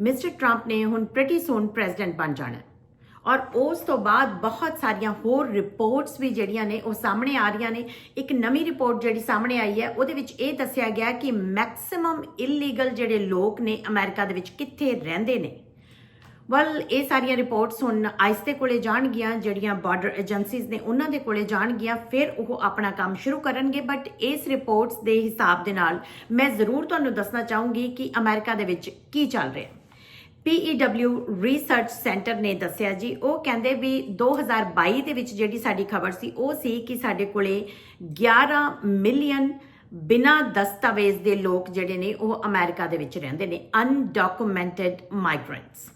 Mister Trump ਨੇ ਹੁਣ pretty ਸੂਨ president ਬਣ ਜਾਣਾ। ਔਰ ਉਸ ਤੋਂ ਬਾਅਦ ਬਹੁਤ ਸਾਰੀਆਂ ਹੋਰ ਰਿਪੋਰਟਸ ਵੀ ਜਿਹੜੀਆਂ ਨੇ, ਉਹ ਸਾਹਮਣੇ ਆ ਰਹੀਆਂ ਨੇ। ਇੱਕ ਨਵੀਂ ਰਿਪੋਰਟ ਜਿਹੜੀ ਸਾਹਮਣੇ ਆਈ ਹੈ, ਉਹਦੇ ਵਿੱਚ ਇਹ ਦੱਸਿਆ ਗਿਆ ਕਿ ਮੈਕਸਿਮਮ ਇਲੀਗਲ ਜਿਹੜੇ ਲੋਕ ਨੇ ਅਮਰੀਕਾ ਦੇ ਵਿੱਚ ਕਿੱਥੇ ਰਹਿੰਦੇ ਨੇ। ਵਲ ਇਹ ਸਾਰੀਆਂ ਰਿਪੋਰਟਸ ਹੁਣ ਆਈਸ ਦੇ ਕੋਲੇ ਜਾਣਗੀਆਂ, ਜਿਹੜੀਆਂ ਬਾਰਡਰ ਏਜੰਸੀਜ਼ ਨੇ ਉਹਨਾਂ ਦੇ ਕੋਲੇ ਜਾਣਗੀਆਂ, ਫਿਰ ਉਹ ਆਪਣਾ ਕੰਮ ਸ਼ੁਰੂ ਕਰਨਗੇ। ਬਟ ਇਸ ਰਿਪੋਰਟਸ ਦੇ ਹਿਸਾਬ ਦੇ ਨਾਲ ਮੈਂ ਜ਼ਰੂਰ ਤੁਹਾਨੂੰ ਦੱਸਣਾ ਚਾਹੂੰਗੀ ਕਿ ਅਮਰੀਕਾ ਦੇ ਵਿੱਚ ਕੀ ਚੱਲ ਰਿਹਾ। PEW ਰਿਸਰਚ ਸੈਂਟਰ ਨੇ ਦੱਸਿਆ ਜੀ, ਉਹ ਕਹਿੰਦੇ ਵੀ 2022 ਦੇ ਵਿੱਚ ਜਿਹੜੀ ਸਾਡੀ ਖਬਰ ਸੀ, ਉਹ ਸੀ ਕਿ ਸਾਡੇ ਕੋਲੇ 11 ਮਿਲੀਅਨ ਬਿਨਾਂ ਦਸਤਾਵੇਜ਼ ਦੇ ਲੋਕ ਜਿਹੜੇ ਨੇ, ਉਹ ਅਮਰੀਕਾ ਦੇ ਵਿੱਚ ਰਹਿੰਦੇ ਨੇ ਅਨਡਾਕੂਮੈਂਟਡ ਮਾਈਗ੍ਰੈਂਟਸ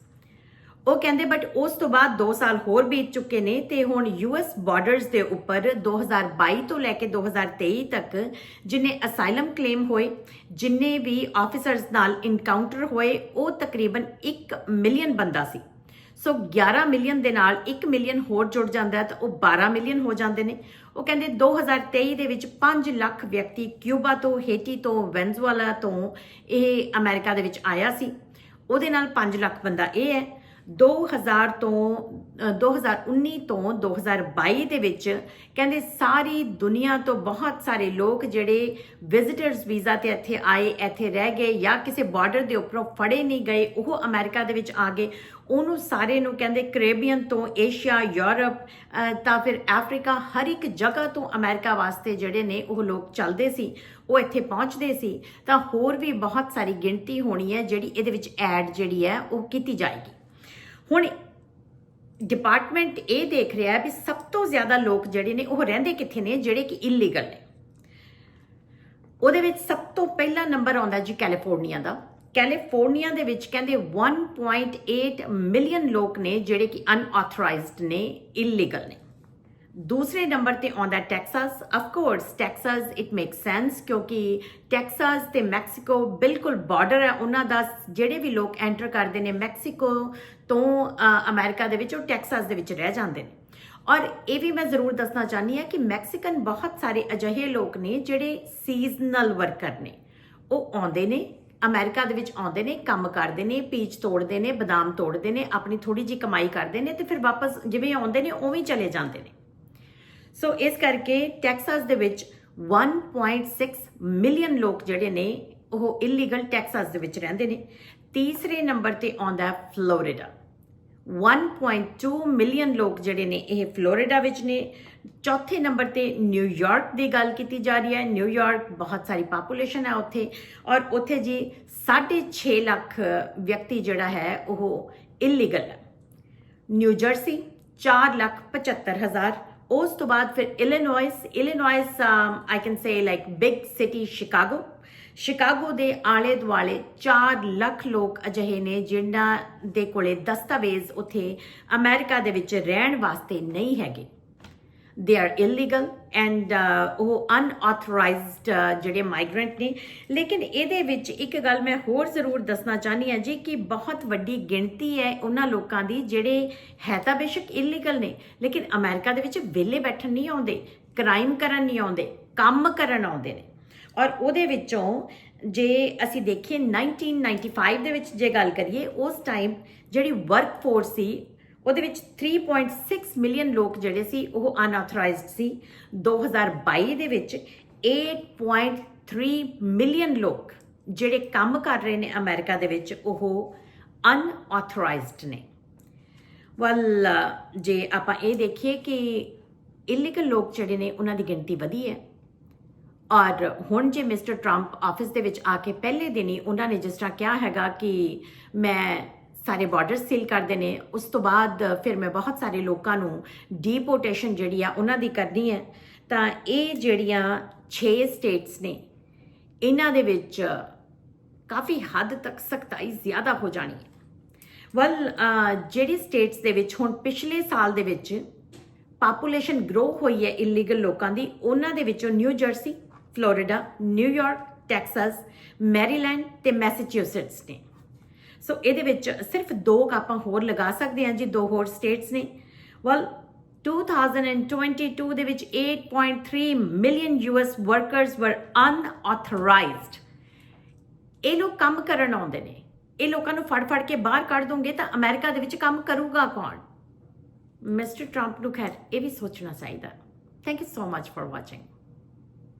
ਉਹ ਕਹਿੰਦੇ ਬਟ ਉਸ ਤੋਂ ਬਾਅਦ 2 ਸਾਲ ਹੋਰ ਬੀਤ ਚੁੱਕੇ ਨੇ ਤੇ ਹੁਣ ਯੂਐਸ ਬਾਰਡਰਸ ਦੇ ਉੱਪਰ 2022 ਤੋਂ ਲੈ ਕੇ 2023 ਤੱਕ ਜਿਨੇ ਅਸਾਈਲਮ ਕਲੇਮ ਹੋਏ, ਜਿੰਨੇ ਵੀ ਆਫੀਸਰਸ ਨਾਲ ਇਨਕਾਊਂਟਰ ਹੋਏ, ਉਹ ਤਕਰੀਬਨ 1 ਮਿਲੀਅਨ ਬੰਦਾ ਸੀ। ਸੋ 11 ਮਿਲੀਅਨ ਦੇ ਨਾਲ 1 ਮਿਲੀਅਨ ਹੋਰ ਜੁੜ ਜਾਂਦਾ ਹੈ ਤਾਂ ਉਹ 12 ਮਿਲੀਅਨ ਹੋ ਜਾਂਦੇ ਨੇ। ਉਹ ਕਹਿੰਦੇ 2023 ਦੇ ਵਿੱਚ 5 ਲੱਖ ਵਿਅਕਤੀ ਕਿਊਬਾ ਤੋਂ, ਹੇਟੀ ਤੋਂ, ਵੈਨਜ਼ੂਏਲਾ ਤੋਂ ਇਹ ਅਮਰੀਕਾ ਦੇ ਵਿੱਚ ਆਇਆ ਸੀ। ਉਹਦੇ ਨਾਲ 5 ਲੱਖ ਬੰਦਾ ਇਹ ਹੈ। 2000 ਤੋਂ ਅ, 2019 ਤੋਂ 2022 ਦੇ ਵਿੱਚ ਕਹਿੰਦੇ ਸਾਰੀ ਦੁਨੀਆ ਤੋਂ ਬਹੁਤ ਸਾਰੇ ਲੋਕ ਜਿਹੜੇ ਵਿਜ਼ਿਟਰਸ ਵੀਜ਼ਾ ਤੇ ਇੱਥੇ ਆਏ ਇੱਥੇ ਰਹਿ ਗਏ ਜਾਂ ਕਿਸੇ ਬਾਰਡਰ ਦੇ ਉੱਪਰੋਂ ਫੜੇ ਨਹੀਂ ਗਏ ਉਹ ਅਮਰੀਕਾ ਦੇ ਵਿੱਚ ਆ ਗਏ। ਉਹਨੂੰ ਸਾਰੇ ਨੂੰ ਕਹਿੰਦੇ ਕੈਰੇਬੀਅਨ ਤੋਂ ਏਸ਼ੀਆ ਯੂਰਪ ਤਾਂ ਫਿਰ ਅਫਰੀਕਾ ਹਰ ਇੱਕ ਜਗ੍ਹਾ ਤੋਂ ਅਮਰੀਕਾ ਵਾਸਤੇ ਜਿਹੜੇ ਨੇ ਉਹ ਲੋਕ ਚੱਲਦੇ ਸੀ ਉਹ ਇੱਥੇ ਪਹੁੰਚਦੇ ਸੀ। ਤਾਂ ਹੋਰ ਵੀ ਬਹੁਤ ਸਾਰੀ ਗਿਣਤੀ ਹੋਣੀ ਹੈ ਜਿਹੜੀ ਇਹਦੇ ਵਿੱਚ ਐਡ ਜਿਹੜੀ ਹੈ ਉਹ ਕੀਤੀ ਜਾਏਗੀ। ਹੁਣ ਡਿਪਾਰਟਮੈਂਟ ਇਹ ਦੇਖ ਰਿਹਾ ਹੈ ਵੀ ਸਭ ਤੋਂ ਜ਼ਿਆਦਾ ਲੋਕ ਜਿਹੜੇ ਨੇ ਉਹ ਰਹਿੰਦੇ ਕਿੱਥੇ ਨੇ, ਜਿਹੜੇ ਕਿ ਇਲੀਗਲ ਨੇ। ਉਹਦੇ ਵਿੱਚ ਸਭ ਤੋਂ ਪਹਿਲਾ ਨੰਬਰ ਆਉਂਦਾ ਜੀ ਕੈਲੀਫੋਰਨੀਆ ਦਾ। ਕੈਲੀਫੋਰਨੀਆ ਦੇ ਵਿੱਚ ਕਹਿੰਦੇ 1.8 ਮਿਲੀਅਨ ਲੋਕ ਨੇ ਜਿਹੜੇ ਕਿ ਅਨਆਥੋਰਾਈਜ਼ਡ ਨੇ ਇਲੀਗਲ ਨੇ। ਦੂਸਰੇ ਨੰਬਰ ਤੇ ਆਉਂਦਾ Texas of course Texas it make sense ਕਿਉਂਕਿ ਟੈਕਸਾਸ ਤੇ ਮੈਕਸੀਕੋ ਬਿਲਕੁਲ ਬਾਰਡਰ ਹੈ ਉਹਨਾਂ ਦਾ ਜਿਹੜੇ ਵੀ ਲੋਕ ਐਂਟਰ ਕਰਦੇ ਨੇ ਮੈਕਸੀਕੋ ਤੋਂ ਅ, ਅਮਰੀਕਾ ਦੇ ਵਿੱਚ ਉਹ ਟੈਕਸਾਸ ਦੇ ਵਿੱਚ ਰਹਿ ਜਾਂਦੇ ਨੇ ਔਰ ਇਹ ਵੀ ਮੈਂ ਜ਼ਰੂਰ ਦੱਸਣਾ ਚਾਹਨੀ ਹਾਂ ਕਿ ਮੈਕਸੀਕਨ ਬਹੁਤ ਸਾਰੇ ਅਜਿਹੇ ਲੋਕ ਨੇ ਜਿਹੜੇ ਸੀਜ਼ਨਲ ਵਰਕਰ ਨੇ ਉਹ ਆਉਂਦੇ ਨੇ ਅਮਰੀਕਾ ਦੇ ਵਿੱਚ ਆਉਂਦੇ ਨੇ ਕੰਮ ਕਰਦੇ ਨੇ ਪੀਚ ਤੋੜਦੇ ਨੇ ਬਦਾਮ ਤੋੜਦੇ ਨੇ ਆਪਣੀ ਥੋੜੀ ਜੀ ਕਮਾਈ ਕਰਦੇ ਨੇ ਤੇ ਫਿਰ ਵਾਪਸ ਜਿਵੇਂ ਆਉਂਦੇ ਨੇ ਉਵੇਂ ਚਲੇ ਜਾਂਦੇ ਨੇ ਸੋ ਇਸ ਕਰਕੇ ਟੈਕਸਾਸ ਦੇ ਵਿੱਚ 1.6 ਮਿਲੀਅਨ ਲੋਕ ਜਿਹੜੇ ਨੇ, ਉਹ ਇਲੀਗਲ ਟੈਕਸਾਸ ਦੇ ਵਿੱਚ ਰਹਿੰਦੇ ਨੇ। ਤੀਸਰੇ ਨੰਬਰ ਤੇ ਆਉਂਦਾ ਹੈ ਫਲੋਰੀਡਾ 1.2 ਮਿਲੀਅਨ ਲੋਕ ਜਿਹੜੇ ਨੇ, ਇਹ ਫਲੋਰੀਡਾ ਵਿੱਚ ਨੇ। ਚੌਥੇ ਨੰਬਰ ਤੇ ਨਿਊਯਾਰਕ ਦੀ ਗੱਲ ਕੀਤੀ ਜਾ ਰਹੀ ਹੈ। ਨਿਊਯਾਰਕ ਬਹੁਤ ਸਾਰੀ ਪਾਪੂਲੇਸ਼ਨ ਹੈ ਉੱਥੇ। ਔਰ ਉੱਥੇ ਜੀ 6.5 ਲੱਖ ਵਿਅਕਤੀ ਜਿਹੜਾ ਹੈ, ਉਹ ਇਲੀਗਲ ਹੈ। ਨਿਊ ਜਰਸੀ 4 ਲੱਖ 75 ਹਜ਼ਾਰ। ਉਸ ਤੋਂ ਬਾਅਦ ਫਿਰ Illinois Illinois I can say like big city Chicago Chicago ਦੇ ਆਲੇ ਦੁਆਲੇ 4 ਲੱਖ ਲੋਕ ਅਜਿਹੇ ਨੇ ਜਿਨ੍ਹਾਂ ਦੇ ਕੋਲੇ ਦਸਤਾਵੇਜ਼ ਉੱਥੇ ਅਮਰੀਕਾ ਦੇ ਵਿੱਚ ਰਹਿਣ ਵਾਸਤੇ ਨਹੀਂ ਹੈਗੇ। ਦੇ ਆਰ ਇਲੀਗਲ ਐਂਡ ਉਹ ਅਨਆਥੋਰਾਈਜ਼ਡ uh, ਜਿਹੜੇ ਮਾਈਗ੍ਰੈਂਟ ਨੇ। ਲੇਕਿਨ ਇਹਦੇ ਵਿੱਚ ਇੱਕ ਗੱਲ ਮੈਂ ਹੋਰ ਜ਼ਰੂਰ ਦੱਸਣਾ ਚਾਹਨੀ ਹਾਂ ਜੀ ਕਿ ਬਹੁਤ ਵੱਡੀ ਗਿਣਤੀ ਹੈ ਉਹਨਾਂ ਲੋਕਾਂ ਦੀ ਜਿਹੜੇ ਹੈ ਤਾਂ ਬੇਸ਼ੱਕ ਇਲੀਗਲ ਨੇ, ਲੇਕਿਨ ਅਮਰੀਕਾ ਦੇ ਵਿੱਚ ਵਿਹਲੇ ਬੈਠਣ ਨਹੀਂ ਆਉਂਦੇ ਕ੍ਰਾਈਮ ਕਰਨ ਨਹੀਂ ਆਉਂਦੇ, ਕੰਮ ਕਰਨ ਆਉਂਦੇ ਨੇ। ਔਰ ਉਹਦੇ ਵਿੱਚੋਂ ਜੇ ਅਸੀਂ ਦੇਖੀਏ 1995 ਦੇ ਵਿੱਚ ਜੇ ਗੱਲ ਕਰੀਏ, ਉਸ ਟਾਈਮ ਜਿਹੜੀ ਵਰਕ ਫੋਰਸ ਸੀ ਉਹਦੇ ਵਿੱਚ 3.6 ਮਿਲੀਅਨ ਲੋਕ ਜਿਹੜੇ ਸੀ, ਉਹ ਅਨਆਥੋਰਾਈਜ਼ਡ ਸੀ। 2022 ਦੇ ਵਿੱਚ 8.3 ਮਿਲੀਅਨ ਲੋਕ ਜਿਹੜੇ ਕੰਮ ਕਰ ਰਹੇ ਨੇ ਅਮਰੀਕਾ ਦੇ ਵਿੱਚ, ਉਹ ਅਨਆਥੋਰਾਈਜ਼ਡ ਨੇ। ਵਲ ਜੇ ਆਪਾਂ ਇਹ ਦੇਖੀਏ ਕਿ ਇਲੀਗਲ ਲੋਕ ਜਿਹੜੇ ਨੇ, ਉਹਨਾਂ ਦੀ ਗਿਣਤੀ ਵਧੀ ਹੈ। ਔਰ ਹੁਣ ਜੇ ਮਿਸਟਰ ਟਰੰਪ ਆਫਿਸ ਦੇ ਵਿੱਚ ਆ ਕੇ ਪਹਿਲੇ ਦਿਨ ਹੀ ਉਹਨਾਂ ਨੇ ਜਿਸ ਤਰ੍ਹਾਂ ਕਿਹਾ ਹੈਗਾ ਕਿ ਮੈਂ ਸਾਰੇ ਬਾਰਡਰ ਸੀਲ ਕਰਦੇ ਨੇ। ਉਸ ਤੋਂ ਬਾਅਦ ਫਿਰ ਮੈਂ ਬਹੁਤ ਸਾਰੇ ਲੋਕਾਂ ਨੂੰ ਡੀਪੋਟੇਸ਼ਨ ਜਿਹੜੀ ਆ ਉਹਨਾਂ ਦੀ ਕਰਨੀ ਹੈ। ਤਾਂ ਇਹ ਜਿਹੜੀਆਂ 6 ਸਟੇਟਸ ਨੇ, ਇਹਨਾਂ ਦੇ ਵਿੱਚ ਕਾਫੀ ਹੱਦ ਤੱਕ ਸਖਤਾਈ ਜ਼ਿਆਦਾ ਹੋ ਜਾਣੀ ਹੈ। ਵਲ ਜਿਹੜੀ ਸਟੇਟਸ ਦੇ ਵਿੱਚ ਹੁਣ ਪਿਛਲੇ ਸਾਲ ਦੇ ਵਿੱਚ ਪਾਪੂਲੇਸ਼ਨ ਗਰੋ ਹੋਈ ਹੈ ਇਲੀਗਲ ਲੋਕਾਂ ਦੀ, ਉਹਨਾਂ ਦੇ ਵਿੱਚੋਂ New Jersey Florida New York Texas Maryland ਤੇ ਮੈਸੇਚਿਊਸੇਟਸ ਨੇ। ਸੋ ਇਹਦੇ ਵਿੱਚ ਸਿਰਫ ਦੋ ਆਪਾਂ ਹੋਰ ਲਗਾ ਸਕਦੇ ਹਾਂ ਜੀ, ਦੋ ਹੋਰ ਸਟੇਟਸ ਨੇ। ਵੈਲ 2022 ਦੇ ਵਿੱਚ 8.3 million US workers were unauthorised ਇਹ ਲੋਕ ਕੰਮ ਕਰਨ ਆਉਂਦੇ ਨੇ। ਇਹ ਲੋਕਾਂ ਨੂੰ ਫੜ ਫੜ ਕੇ ਬਾਹਰ ਕੱਢ ਦੋਗੇ ਤਾਂ ਅਮਰੀਕਾ ਦੇ ਵਿੱਚ ਕੰਮ ਕਰੂਗਾ ਕੌਣ? ਮਿਸਟਰ ਟਰੰਪ ਨੂੰ ਖੈਰ ਇਹ ਵੀ ਸੋਚਣਾ ਚਾਹੀਦਾ। Thank you so much for watching